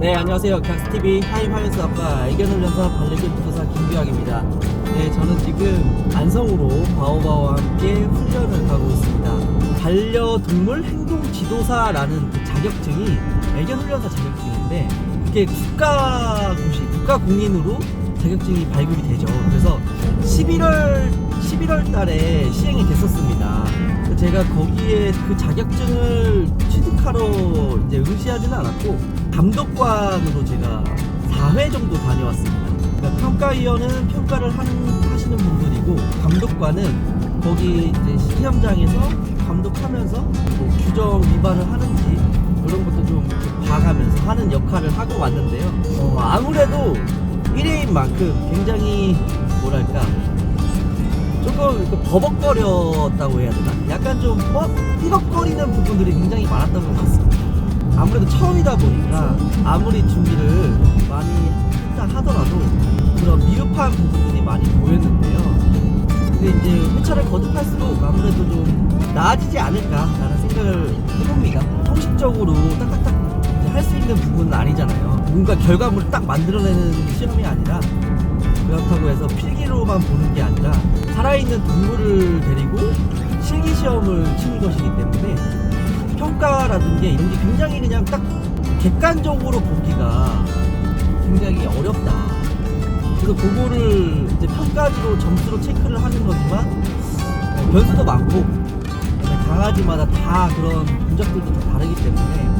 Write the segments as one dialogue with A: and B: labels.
A: 네, 안녕하세요. 객스TV 하이파이어스학과 애견훈련사 반려견 부사 김규학입니다. 네, 저는 지금 안성으로 바오바오와 함께 훈련을 가고 있습니다. 반려동물 행동 지도사라는 그 자격증이 애견훈련사 자격증인데 그게 국가 공식, 국가 공인으로 자격증이 발급이 되죠. 그래서 11월 11월 달에 시행이 됐었습니다. 제가 거기에 그 자격증을 취득하러 이제 응시하지는 않았고 감독관으로 제가 4회 정도 다녀왔습니다. 그러니까 평가위원은 평가를 하시는 분들이고 감독관은 거기 이제 시험장에서 감독하면서 뭐 규정 위반을 하는지 이런 것도 좀 봐가면서 하는 역할을 하고 왔는데요. 어, 아무래도 1회인 만큼 굉장히 뭐랄까 조금 그 버벅거렸다고 해야 되나? 약간 좀 어? 삐걱거리는 부분들이 굉장히 많았던 것 같습니다. 아무래도 처음이다 보니까 아무리 준비를 많이 했다 하더라도 그런 미흡한 부분들이 많이 보였는데요. 근데 이제 회차를 거듭할수록 아무래도 좀 나아지지 않을까라는 생각을 해봅니다. 형식적으로 딱딱딱 할 수 있는 부분은 아니잖아요. 뭔가 결과물을 딱 만들어내는 시험이 아니라 그렇다고 해서 필기로만 보는 게 아니라 살아있는 동물을 데리고 실기 시험을 치는 것이기 때문에 평가라든지 이런 게 굉장히 그냥 딱 객관적으로 보기가 굉장히 어렵다. 그래서 그거를 이제 평가지로 점수로 체크를 하는 거지만 어, 변수도 많고 강아지마다 다 그런 분석들도 다 다르기 때문에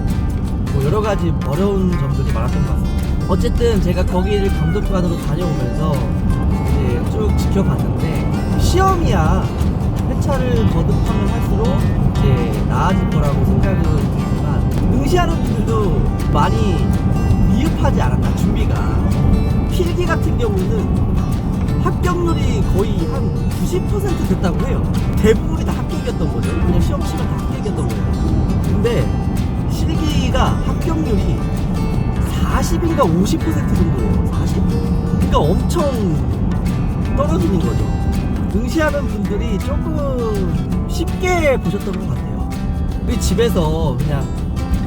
A: 뭐 여러 가지 어려운 점들이 많았던 것 같습니다. 어쨌든 제가 거기를 감독관으로 다녀오면서 이제 쭉 지켜봤는데 시험이야 회차를 거듭하면 할수록 이제 나아질 거라고 생각은 들지만 응시하는 분들도 많이 미흡하지 않았나 준비가 필기 같은 경우는 합격률이 거의 한 90% 됐다고 해요. 대부분이 다 합격이었던 거죠. 그냥 시험 치면 다 합격이었던 거예요. 근데 실기가 합격률이 40인가 50% 정도예요. 40? 그러니까 엄청 떨어지는 거죠. 응시하는 분들이 조금 쉽게 보셨던 것 같아요. 우리 집에서 그냥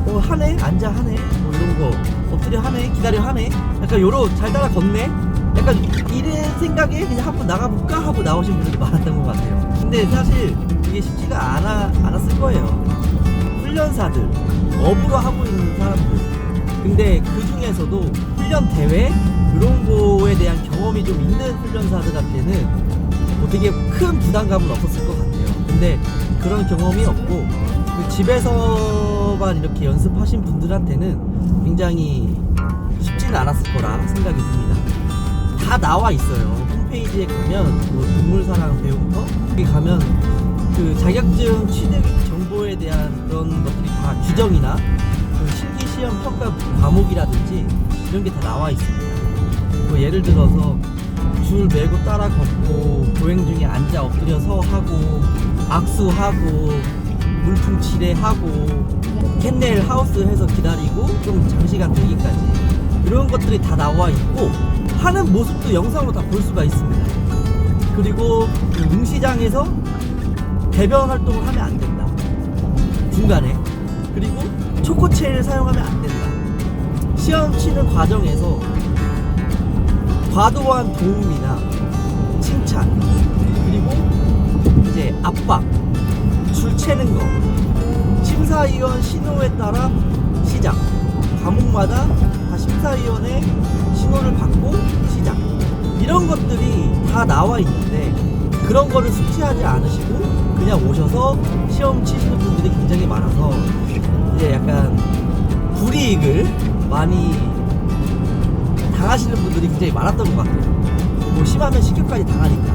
A: 어 하네 앉아 하네 뭐 이런 거 엎드려 하네 기다려 하네 약간 요런 잘 따라 걷네 약간 이런 생각에 그냥 한번 나가볼까 하고 나오신 분들이 많았던 것 같아요. 근데 사실 이게 쉽지가 않아 않았을 거예요. 훈련사들 업으로 하고 있는 사람들 근데 그 중에서도 훈련 대회 이런 거에 대한 경험이 좀 있는 훈련사들한테는 뭐 되게 큰 부담감은 없었을 것 같아요. 근데 그런 경험이 없고 그 집에서만 이렇게 연습하신 분들한테는 굉장히 쉽지는 않았을 거라 생각이 듭니다. 다 나와 있어요. 홈페이지에 가면 뭐 동물사랑 배움터 여기 가면 그 자격증 취득 정보에 대한 그런 것들이 다 규정이나 그 실기 시험 평가 과목이라든지 이런 게 다 나와 있습니다. 뭐 예를 들어서 줄 메고 따라 걷고 보행 중에 앉아 엎드려서 하고 악수하고 물품 칠해하고 캔넬 하우스 해서 기다리고 좀 장시간 되기까지 이런 것들이 다 나와 있고 하는 모습도 영상으로 다 볼 수가 있습니다. 그리고 그 응시장에서 배변 활동을 하면 안 된다. 중간에 그리고 초코체를 사용하면 안 된다. 시험 치는 과정에서 과도한 도움이나 칭찬 그리고 이제 압박 줄 채는 거 심사위원 신호에 따라 시작. 과목마다 다 심사위원의 신호를 받고 시작. 이런 것들이 다 나와 있는데 그런 거를 숙지하지 않으시고 그냥 오셔서 시험 치시는 분들이 굉장히 많아서 이제 약간 불이익을 많이 당하시는 분들이 굉장히 많았던 것 같아요. 뭐 심하면 식욕까지 당하니까.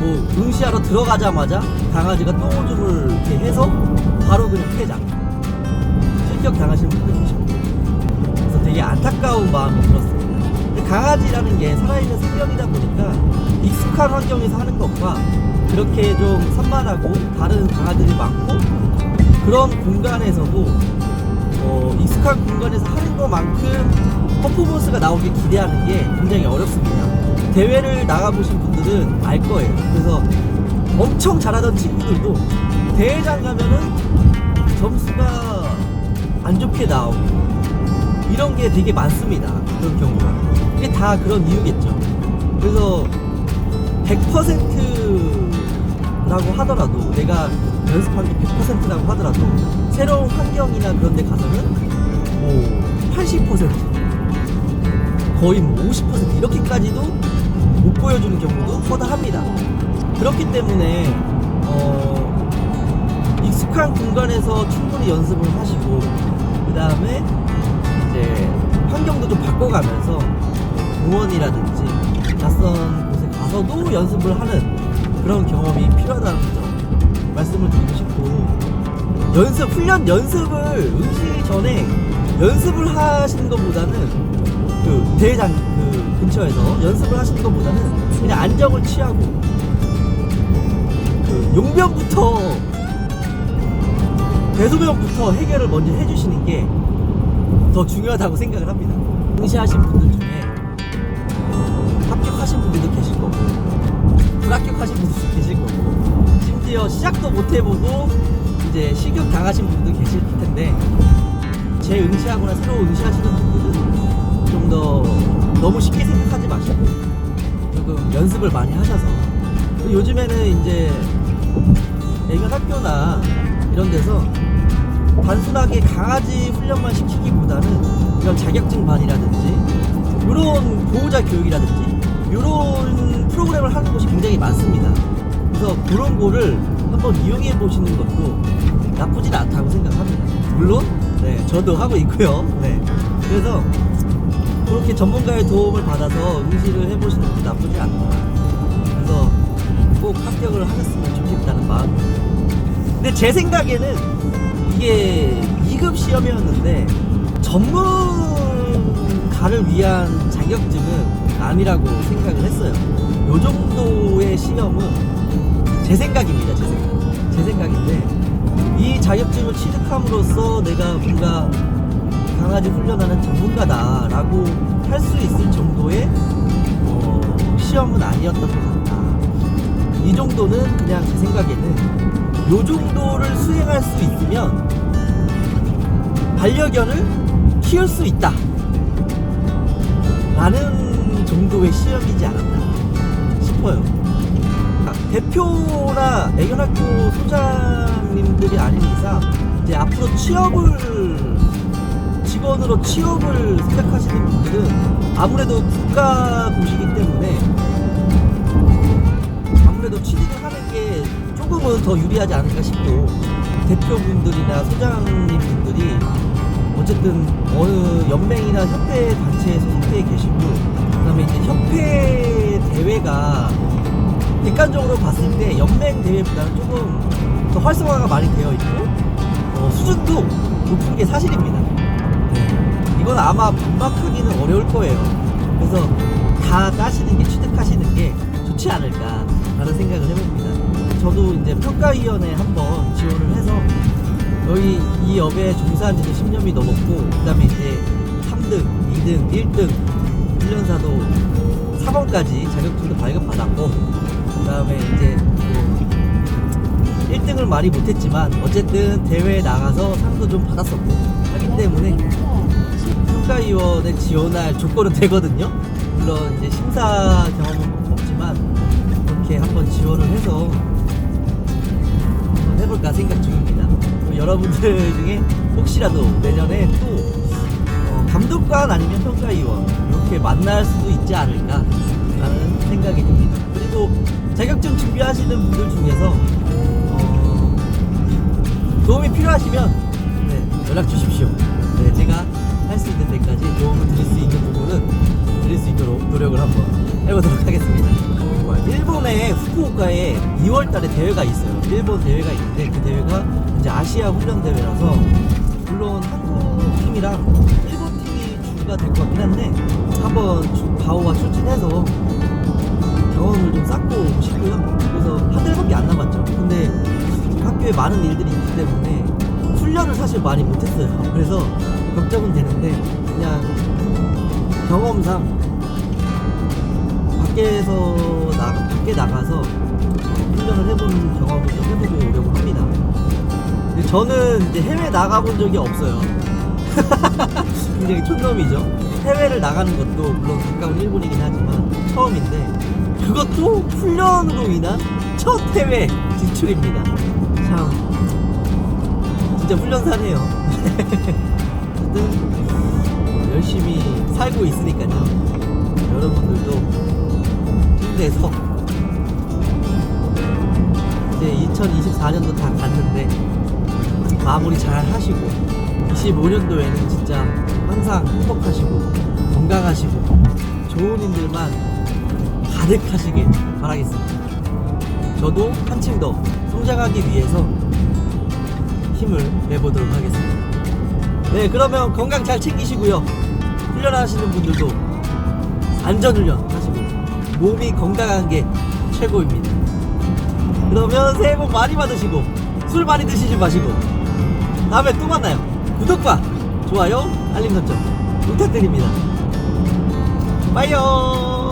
A: 뭐 응시하러 들어가자마자 강아지가 똥오줌을 이렇게 해서 바로 그냥 퇴장. 실격 당하시는 분들 계시고. 그래서 되게 안타까운 마음이 들었습니다. 근데 강아지라는 게 살아있는 생명이다 보니까 익숙한 환경에서 하는 것과 그렇게 좀 산만하고 다른 강아지들이 많고 그런 공간에서도 어, 익숙한 공간에서 하는 것만큼 퍼포먼스가 나오길 기대하는 게 굉장히 어렵습니다. 대회를 나가보신 분들은 알 거예요. 그래서 엄청 잘하던 친구들도 대회장 가면은 점수가 안 좋게 나오고 이런 게 되게 많습니다. 그런 경우가. 이게 다 그런 이유겠죠. 그래서 100%라고 하더라도 내가 연습한 게 100%라고 하더라도 새로운 환경이나 그런 데 가서는 뭐80% 거의 뭐 50% 이렇게까지도 못 보여주는 경우도 허다합니다. 그렇기 때문에 어, 익숙한 공간에서 충분히 연습을 하시고 그 다음에 이제 환경도 좀 바꿔가면서 공원이라든지 낯선 곳에 가서도 연습을 하는 그런 경험이 필요하다는 점 말씀을 드리고 싶고 연습 훈련 연습을 응시 전에 연습을 하시는 것보다는 그 대회장 그 근처에서 연습을 하시는 것보다는 그냥 안정을 취하고 그 용변부터 대소변부터 해결을 먼저 해주시는 게 더 중요하다고 생각을 합니다. 응시하신 분들 중에 어, 합격하신 분들도 계실 거고 불합격하신 분들도 계실 거고 심지어 시작도 못 해보고 이제 실격 당하신 분들도 계실 텐데 제 응시하거나 새로 응시하시는 분들은 좀 더 너무 쉽게 생각하지 마시고 조금 연습을 많이 하셔서 요즘에는 이제 애견 학교나 이런 데서 단순하게 강아지 훈련만 시키기보다는 이런 자격증 반이라든지 이런 보호자 교육이라든지 이런 프로그램을 하는 곳이 굉장히 많습니다. 그래서 그런 거를 한번 이용해 보시는 것도 나쁘진 않다고 생각합니다. 물론 네 저도 하고 있고요. 네 그래서 그렇게 전문가의 도움을 받아서 응시를 해보시는 것도 나쁘지 않다. 그래서 꼭 합격을 하셨으면 좋겠다는 마음. 근데 제 생각에는 이게 2급 시험이었는데 전문가를 위한 자격증은 아니라고 생각을 했어요. 요 정도의 시험은 제 생각입니다. 제 생각. 제 생각인데 이 자격증을 취득함으로써 내가 뭔가 강아지 훈련하는 전문가다라고 할 수 있을 정도의 어, 시험은 아니었던 것 같다. 이 정도는 그냥 제 생각에는 요 정도를 수행할 수 있으면 반려견을 키울 수 있다. 라는 정도의 시험이지 않았나 싶어요. 아, 대표나 애견학교 소장님들이 아닌 이상 이제 앞으로 취업을 직원으로 취업을 생각하시는 분들은 아무래도 국가 고시기 때문에 아무래도 취직을 하는 게 조금은 더 유리하지 않을까 싶고 대표분들이나 소장님분들이 어쨌든 어느 연맹이나 협회 단체에서 속해 계시고 그다음에 이제 협회 대회가 객관적으로 봤을 때 연맹 대회보다는 조금 더 활성화가 많이 되어 있고 어, 수준도 높은 게 사실입니다. 네. 이건 아마 반박하기는 어려울 거예요. 그래서 다 따시는 게 취득하시는 게 좋지 않을까라는 생각을 해봅니다. 저도 이제 평가위원회 한번 지원을 해서 여기 이 업에 종사한 지도 10년이 넘었고 그다음에 이제 3등, 2등, 1등 훈련사도 4번까지 자격증도 발급받았고 그다음에 이제 뭐 1등을 많이 못했지만 어쨌든 대회에 나가서 상도 좀 받았었고 하기 때문에 평가위원회 지원할 조건은 되거든요. 물론 이제 심사 경험은 없지만 그렇게 한번 지원을 해서 해볼까 생각 중입니다. 여러분들 중에 혹시라도 내년에 또 어, 감독관 아니면 평가위원 이렇게 만날 수도 있지 않을까라는 생각이 듭니다. 그리고 자격증 준비하시는 분들 중에서 어, 도움이 필요하시면 네, 연락 주십시오. 네, 제가 할 수 있는 데까지 도움을 드릴 수 있는 부분은 드릴 수 있도록 노력을 한번 해보도록 하겠습니다. 어, 일본의 후쿠오카에 2월달에 대회가 있어요. 일본 대회가 있는데 그 대회가 이제 아시아 훈련 대회라서 물론 한국 팀이랑 일본 팀이 주가 될 것 같긴 한데 한번 주- 바오와 출진해서 경험을 좀 쌓고 싶고요. 그래서 한 달밖에 안 남았죠. 근데 학교에 많은 일들이 있기 때문에 훈련을 사실 많이 못했어요. 그래서 걱정은 되는데 그냥 경험상 밖에서 나 밖에 나가서 훈련을 해본 경험을 좀 해보고 오려고 합니다. 저는 이제 해외 나가본 적이 없어요. 굉장히 촌놈이죠. 해외를 나가는 것도 물론 가까운 일본이긴 하지만 처음인데 그것도 훈련으로 인한 첫 해외 진출입니다. 참 진짜 훈련사네요. 어쨌든 뭐 열심히 살고 있으니까요. 여러분들도 힘내서 이제 2024년도 다 갔는데 마무리 잘 하시고 25년도에는 진짜 항상 행복하시고 건강하시고 좋은 일들만 가득하시길 바라겠습니다. 저도 한층 더 성장하기 위해서 힘을 내보도록 하겠습니다. 네, 그러면 건강 잘 챙기시고요. 훈련하시는 분들도 안전훈련 하시고 몸이 건강한 게 최고입니다. 그러면 새해 복 많이 받으시고 술 많이 드시지 마시고 다음에 또 만나요. 구독과 좋아요, 알림 설정 부탁드립니다. 빠이요.